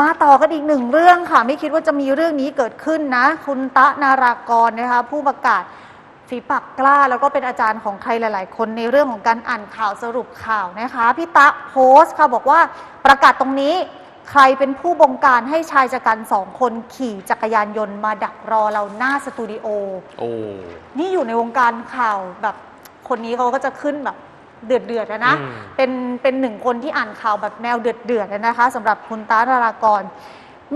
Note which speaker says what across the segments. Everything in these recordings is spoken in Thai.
Speaker 1: มาต่อกันอีกหนึ่งเรื่องค่ะ ไม่คิดว่าจะมีเรื่องนี้เกิดขึ้นนะ คุณตะนารากรนะคะผู้ประกาศฝีปากกล้า แล้วก็เป็นอาจารย์ของใครหลาย ๆ คนในเรื่องของการอ่านข่าวสรุปข่าวนะคะพี่ตะโพสต์ค่ะบอกว่าประกาศตรงนี้ใครเป็นผู้บงการให้ชายจักรันสองคนขี่จักรยานยนต์มาดักรอเราหน้าสตูดิโอ
Speaker 2: โอ้
Speaker 1: นี่อยู่ในวงการข่าวแบบคนนี้เขาก็จะขึ้นแบบ เดือดเดือดๆอะนะ
Speaker 2: อืม
Speaker 1: เป็นเป็นหนึ่งคนที่อ่านข่าวแบบแนวเดือดเดือดๆอะนะคะสำหรับคุณตานารากร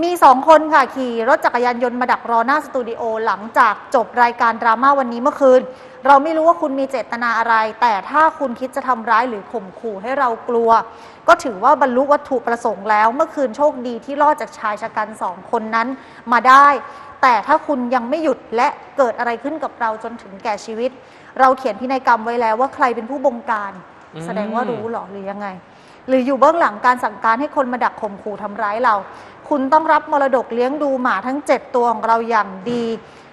Speaker 1: มีสองคนค่ะขี่รถจักรยานยนต์มาดักรอหน้าสตูดิโอหลังจากจบรายการดราม่าวันนี้เมื่อคืน เราไม่รู้ว่าคุณมีเจตนาอะไร แต่ถ้าคุณคิดจะทำร้ายหรือข่มขู่ให้เรากลัว ก็ถือว่าบรรลุวัตถุประสงค์แล้ว เมื่อคืนโชคดีที่รอดจากชายชะกันสองคนนั้นมาได้ แต่ถ้าคุณยังไม่หยุดและเกิดอะไรขึ้นกับเราจนถึงแก่ชีวิต เราเขียนพินัยกรรมไว้แล้วว่าใครเป็นผู้บงการ แสดงว่ารู้หรอหรือยังไง หรืออยู่เบื้องหลังการสั่งการให้คนมาดักข่มขู่ทำร้ายเรา คุณต้องรับมรดกเลี้ยงดูหมาทั้ง 7 ตัวของเราอย่างดี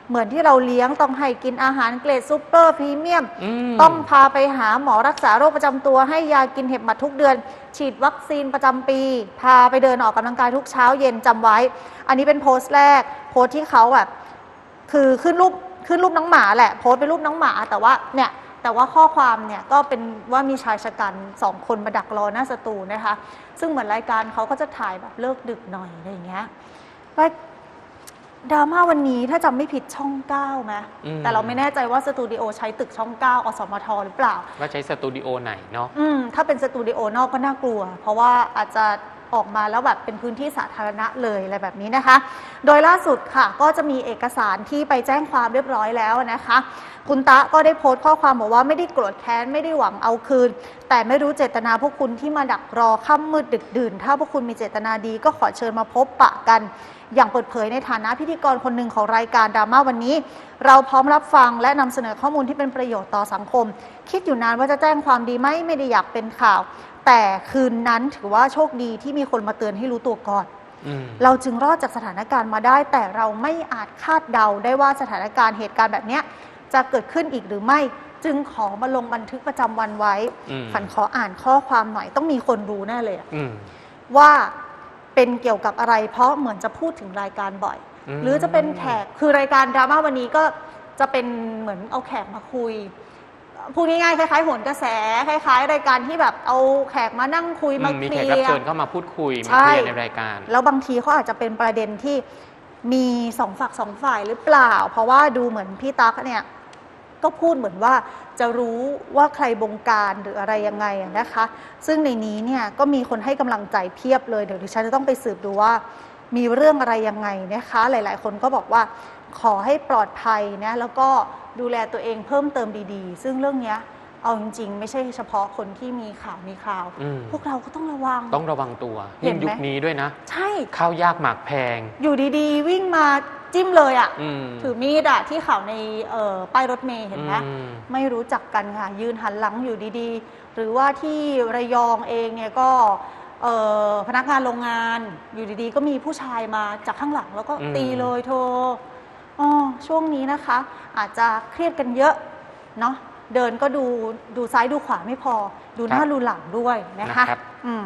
Speaker 1: เหมือนที่เราเลี้ยงต้องให้กินอาหารเกรดซูเปอร์พรีเมียม
Speaker 2: ม
Speaker 1: ต้องพาไปหาหมอรักษาโรคประจำตัวให้ยากินเห็บหมัดทุกเดือน ฉีดวัคซีนประจำปี พาไปเดินออกกำลังกายทุกเช้าเย็นจำไว้ อันนี้เป็นโพสต์แรก โพสต์ที่เขาแบบคือขึ้นรูปขึ้นรูปน้องหมาแหละ โพสต์เป็นรูปน้องหมาแต่ว่าเนี่ย แต่ว่าข้อความเนี่ยก็เป็นว่ามีชายชะกันสองคนมาดักรอหน้าสตูนะคะ ซึ่งเหมือนรายการเขาก็จะถ่ายแบบเลิกดึกหน่อยอะไรอย่างเงี้ยรายดราม่าวันนี้ถ้าจำไม่ผิดช่องเก้าไหม
Speaker 2: อืม
Speaker 1: แต่เราไม่แน่ใจว่าสตูดิโอใช้ตึกช่องเก้าอสมทหรือเปล่า
Speaker 2: ว่าใช้สตูดิโอไหนเนาะ
Speaker 1: อืมถ้าเป็นสตูดิโอนอกก็น่ากลัว เพราะว่าอาจจะ ออกมาแล้วแบบเป็นพื้นที่สาธารณะเลยอะไรแบบนี้นะคะ โดยล่าสุดค่ะก็จะมีเอกสารที่ไปแจ้งความเรียบร้อยแล้วนะคะ คุณตะก็ได้โพสต์ข้อความบอกว่าไม่ได้โกรธแค้นไม่ได้หวังเอาคืน แต่ไม่รู้เจตนาพวกคุณที่มาดักรอค่ำมืดดึกดื่น ถ้าพวกคุณมีเจตนาดีก็ขอเชิญมาพบปะกันอย่างเปิดเผยในฐานะพิธีกรคนหนึ่งของรายการดราม่าวันนี้ เราพร้อมรับฟังและนำเสนอข้อมูลที่เป็นประโยชน์ต่อสังคม คิดอยู่นานว่าจะแจ้งความดีไหมไม่ได้อยากเป็นข่าว แต่คืนนั้นถือว่าโชคดีที่มีคนมาเตือนให้รู้ตัวก่อน
Speaker 2: อืม
Speaker 1: เราจึงรอดจากสถานการณ์มาได้ แต่เราไม่อาจคาดเดาได้ว่าสถานการณ์เหตุการณ์แบบเนี้ยจะเกิดขึ้นอีกหรือไม่ จึงขอมาลงบันทึกประจำวันไว้
Speaker 2: อืม
Speaker 1: ฝันขออ่านข้อความหน่อยต้องมีคนรู้แน่เลยอะ
Speaker 2: อืม
Speaker 1: ว่าเป็นเกี่ยวกับอะไร เพราะเหมือนจะพูดถึงรายการบ่อย
Speaker 2: อืม
Speaker 1: หรือจะเป็นแขกคือรายการดราม่าวันนี้ก็จะเป็นเหมือนเอาแขกมาคุย พูดง่ายๆคล้ายๆโหนกระแสคล้ายๆ รายการที่แบบเอาแขกมานั่งคุย
Speaker 2: อื
Speaker 1: มาม
Speaker 2: มี
Speaker 1: เค
Speaker 2: แข
Speaker 1: ลี
Speaker 2: กรับ
Speaker 1: ยร์
Speaker 2: เชิญเข้ามาพูดคุย
Speaker 1: ใช่
Speaker 2: มาเคลียร์ในรายการ
Speaker 1: แล้วบางทีเขาอาจจะเป็นประเด็นที่มีสองฝักสองฝ่ายหรือเปล่า เพราะว่าดูเหมือนพี่ตั๊กเนี่ยก็พูดเหมือนว่าจะรู้ว่าใครบงการหรืออะไรยังไงอะนะคะ ซึ่งในนี้เนี่ยก็มีคนให้กำลังใจเพียบเลยเดี๋ยวดิฉันจะต้องไปสืบดูว่ามีเรื่องอะไรยังไงนะคะ หลาย ๆ คนก็บอกว่าขอให้ปลอดภัยนะแล้วก็ ดูแลตัวเองเพิ่มเติมดีๆ ซึ่งเรื่องเนี้ยเอาจริง ๆ ไม่ใช่เฉพาะคนที่มีข่าวมีข่าว
Speaker 2: อืม
Speaker 1: พวกเราก็ต้องระวัง
Speaker 2: ต้องระวังตัว
Speaker 1: เห็
Speaker 2: ยิ่
Speaker 1: น
Speaker 2: ง
Speaker 1: ไหม
Speaker 2: ยุคนี้ด้วยนะ
Speaker 1: ใช่
Speaker 2: ข้าวยากหมากแพง
Speaker 1: อยู่ดีๆ วิ่งมาจิ้มเลยอะ่ะ
Speaker 2: อืม
Speaker 1: ถือมีดอะที่เขาในเอ่อป้ายรถเมย์เห็นไหม
Speaker 2: อืม
Speaker 1: ไม่รู้จักกันค่ะ ยืนหันหลังอยู่ดีๆ หรือว่าที่ระยองเองเนี่ยก็เอ่อพนักงานโรงงานอยู่ดีๆ ก็มีผู้ชายมาจากข้างหลังแล้วก็
Speaker 2: อืม
Speaker 1: ตีเลยเธอ อ๋อช่วงนี้นะคะ อาจจะเครียดกันเยอะเนาะเดินก็ดูดูซ้ายดูขวาไม่พอ ดูหน้าดูหลังด้วยนะคะ
Speaker 2: นะครับ
Speaker 1: อืม